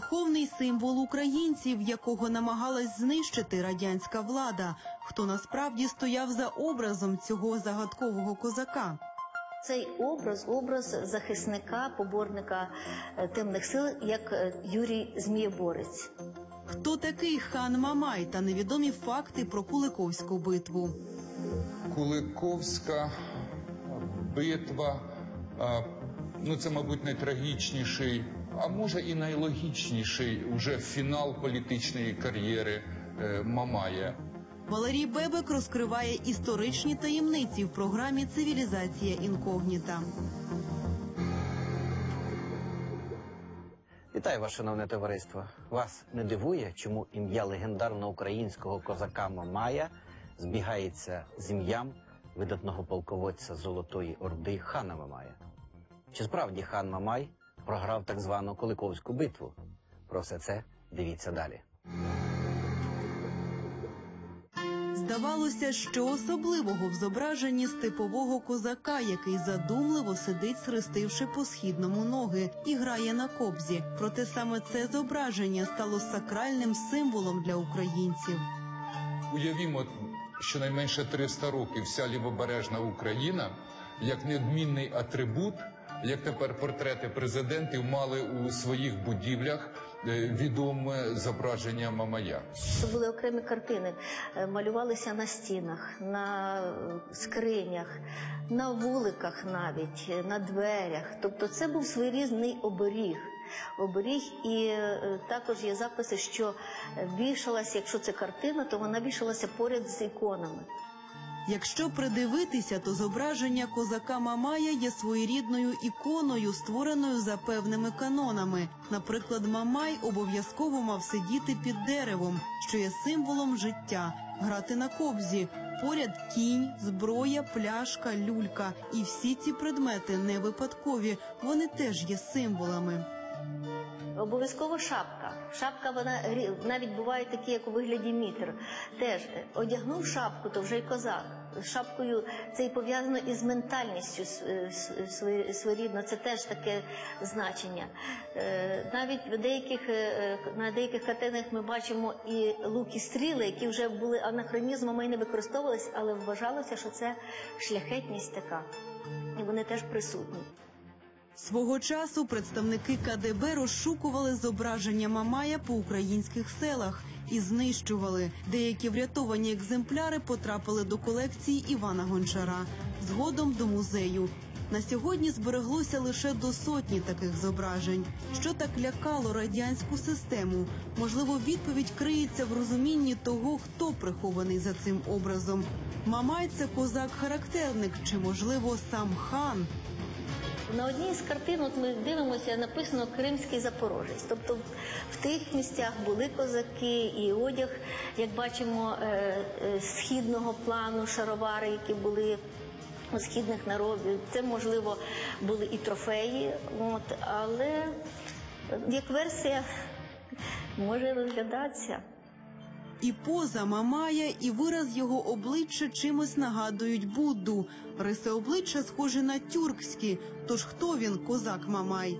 духовний символ українців, якого намагалась знищити радянська влада. Хто насправді стояв за образом цього загадкового козака? Цей образ образ захисника, поборника е, темних сил, як е, Юрій Змієборець. Хто такий хан Мамай та невідомі факти про Куликовську битву? Куликовська битва. Ну, це, мабуть, найтрагічніший, а може і найлогічніший уже фінал політичної кар'єри е, Мамая. Валерій Бебек розкриває історичні таємниці в програмі Цивілізація інкогніта. Вітаю вас, шановне товариство. Вас не дивує, чому ім'я легендарного українського козака Мамая збігається з ім'ям видатного полководця Золотої Орди хана Мамая. Чи справді хан Мамай програв так звану Куликовську битву? Про все це дивіться далі. Здавалося, що особливого в зображенні степового козака, який задумливо сидить, схрестивши по східному ноги і грає на кобзі. Проте саме це зображення стало сакральним символом для українців. Уявімо, щонайменше 300 років вся лівобережна Україна як неодмінний атрибут, як тепер портрети президентів мали у своїх будівлях е, відоме зображення Мамая. Це були окремі картини, е, малювалися на стінах, на е, скринях, на вуликах навіть, на дверях. Тобто це був своєрізний оберіг. Оберіг, і також є записи, що вішалася, якщо це картина, то вона вішалася поряд з іконами. Якщо придивитися, то зображення козака Мамая є своєрідною іконою, створеною за певними канонами. Наприклад, Мамай обов'язково мав сидіти під деревом, що є символом життя, грати на кобзі. Поряд кінь, зброя, пляшка, люлька. І всі ці предмети не випадкові, вони теж є символами. Обов'язково шапка. Шапка вона навіть буває такі, як у вигляді мітр. Теж одягнув шапку, то вже й козак. Шапкою це і пов'язано із ментальністю е, своє- своєрідно. Це теж таке значення. Е, Навіть в деяких е, е, на деяких картинах ми бачимо і луки стріли, які вже були анахронізмами і не використовувалися, але вважалося, що це шляхетність така. І вони теж присутні. Свого часу представники КДБ розшукували зображення Мамая по українських селах і знищували. Деякі врятовані екземпляри потрапили до колекції Івана Гончара, згодом до музею. На сьогодні збереглося лише до сотні таких зображень. Що так лякало радянську систему? Можливо, відповідь криється в розумінні того, хто прихований за цим образом. Мамай це козак-характерник, чи можливо сам хан? На одній з картин, от ми дивимося, написано Кримський Запорожець. Тобто в тих місцях були козаки і одяг, як бачимо, е, е, східного плану, шаровари, які були у східних народів. Це, можливо, були і трофеї, от, але як версія може розглядатися. І поза Мамая, і вираз його обличчя чимось нагадують Будду. Риси обличчя схожі на тюркські. Тож хто він, козак Мамай?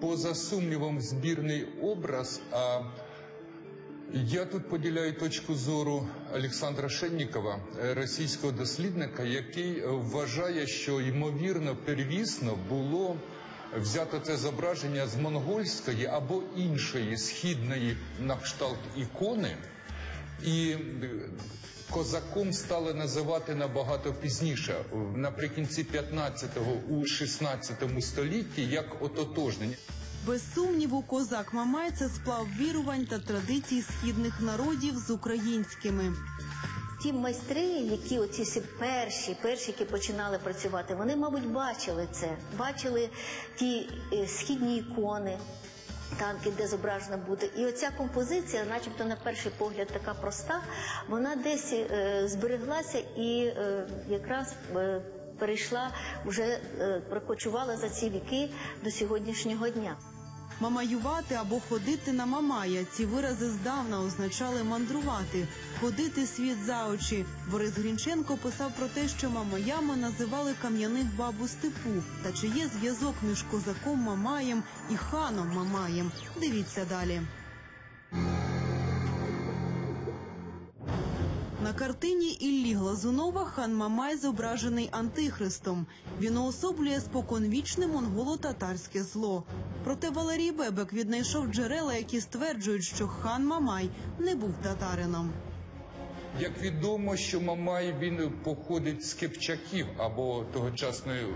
Поза сумнівом збірний образ. А я тут поділяю точку зору Олександра Шеннікова, російського дослідника, який вважає, що ймовірно первісно було взято це зображення з монгольської або іншої східної на кшталт ікони. І е, козаком стали називати набагато пізніше, наприкінці 15-го, у 16 столітті, як ототожнення. Без сумніву, козак Мамай це сплав вірувань та традицій східних народів з українськими. Ті майстри, які оці перші, перші, які починали працювати, вони, мабуть, бачили це, бачили ті е, східні ікони, танки, де зображено буде. І оця композиція, начебто на перший погляд така проста, вона десь е, збереглася і е, якраз е, перейшла, вже е, прокочувала за ці віки до сьогоднішнього дня. Мамаювати або ходити на мамая. Ці вирази здавна означали мандрувати, ходити світ за очі. Борис Грінченко писав про те, що мамаями називали кам'яних бабу степу. Та чи є зв'язок між козаком Мамаєм і ханом Мамаєм? Дивіться далі. Картині Іллі Глазунова хан Мамай зображений антихристом. Він уособлює споконвічне монголо-татарське зло. Проте Валерій Бебек віднайшов джерела, які стверджують, що хан Мамай не був татарином. Як відомо, що Мамай він походить з Кипчаків або тогочасної.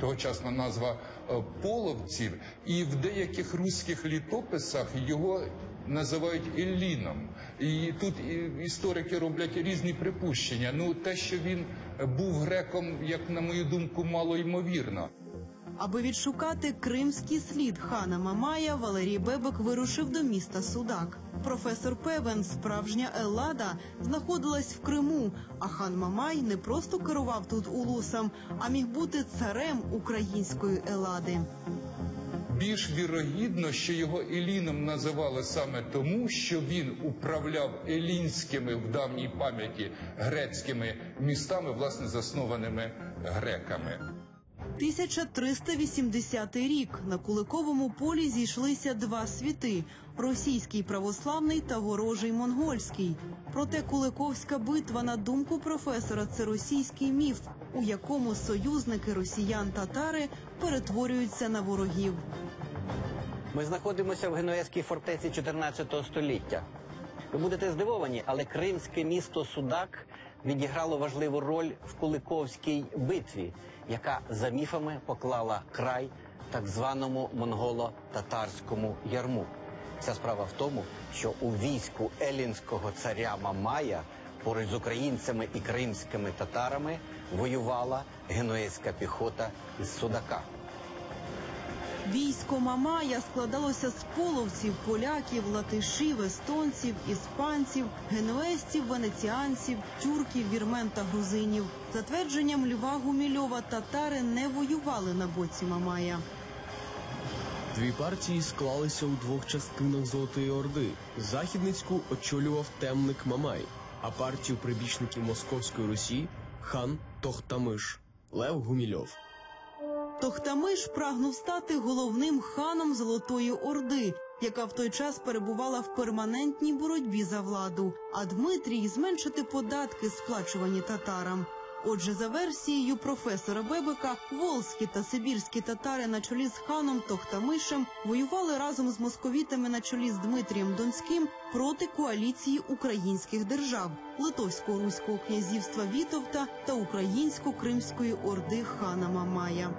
Тогочасна назва е, половців, і в деяких руських літописах його називають Ілліном. І тут історики роблять різні припущення. Ну, те, що він був греком, як на мою думку, мало ймовірно. Аби відшукати кримський слід хана Мамая, Валерій Бебек вирушив до міста Судак. Професор певен, справжня Еллада знаходилась в Криму, а хан Мамай не просто керував тут улусом, а міг бути царем української Елади. Більш вірогідно, що його Еліном називали саме тому, що він управляв елінськими в давній пам'яті грецькими містами, власне заснованими греками. 1380 рік на Куликовому полі зійшлися два світи: російський православний та ворожий монгольський. Проте Куликовська битва, на думку професора, це російський міф, у якому союзники росіян-татари перетворюються на ворогів. Ми знаходимося в генуезькій фортеці 14 століття. Ви будете здивовані, але кримське місто Судак відіграло важливу роль в Куликовській битві, яка за міфами поклала край так званому монголо-татарському ярму. Ця справа в тому, що у війську елінського царя Мамая поруч з українцями і кримськими татарами воювала генуезька піхота із Судака. Військо Мамая складалося з половців, поляків, латишів, естонців, іспанців, генуезців, венеціанців, тюрків, вірмен та грузинів. За твердженням Льва Гумільова, татари не воювали на боці Мамая. Дві партії склалися у двох частинах Золотої Орди. Західницьку очолював темник Мамай, а партію прибічників Московської Русі хан Тохтамиш Лев Гумільов. Тохтамиш прагнув стати головним ханом Золотої Орди, яка в той час перебувала в перманентній боротьбі за владу, а Дмитрій зменшити податки, сплачувані татарам. Отже, за версією професора Бебека, волзькі та сибірські татари на чолі з ханом Тохтамишем воювали разом з московітами на чолі з Дмитрієм Донським проти коаліції українських держав Литовського руського князівства Вітовта та Українсько-Кримської орди хана Мамая.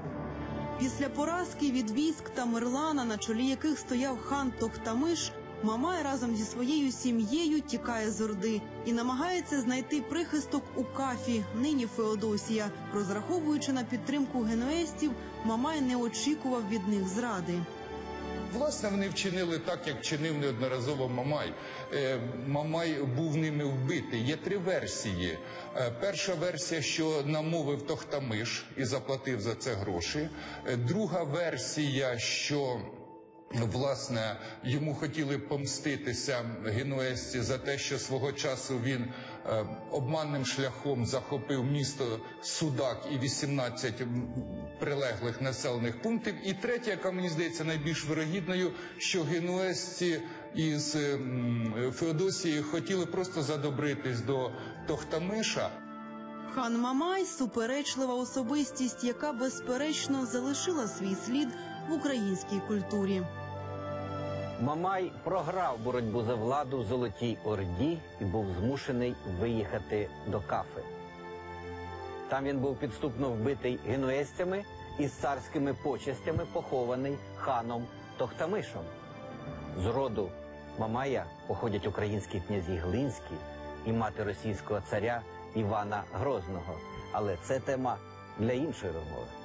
Після поразки від військ Тамерлана, на чолі яких стояв хан Тохтамиш, Мамай разом зі своєю сім'єю тікає з Орди і намагається знайти прихисток у Кафі, нині Феодосія. Розраховуючи на підтримку генуестів, Мамай не очікував від них зради. Власне, вони вчинили так, як чинив неодноразово Мамай. Е, Мамай був ними вбитий. Є три версії. Е, Перша версія, що намовив Тохтамиш і заплатив за це гроші. Е, Друга версія, що Власне, йому хотіли помститися генуезці за те, що свого часу він е, обманним шляхом захопив місто Судак і 18 прилеглих населених пунктів. І третя, яка мені здається найбільш вирогідною, що генуезці із м, Феодосії хотіли просто задобритись до Тохтамиша. Хан Мамай суперечлива особистість, яка безперечно залишила свій слід в українській культурі. Мамай програв боротьбу за владу в Золотій Орді і був змушений виїхати до Кафи. Там він був підступно вбитий генуезцями і з царськими почестями похований ханом Тохтамишем. З роду Мамая походять українські князі Глинські і мати російського царя Івана Грозного. Але це тема для іншої розмови.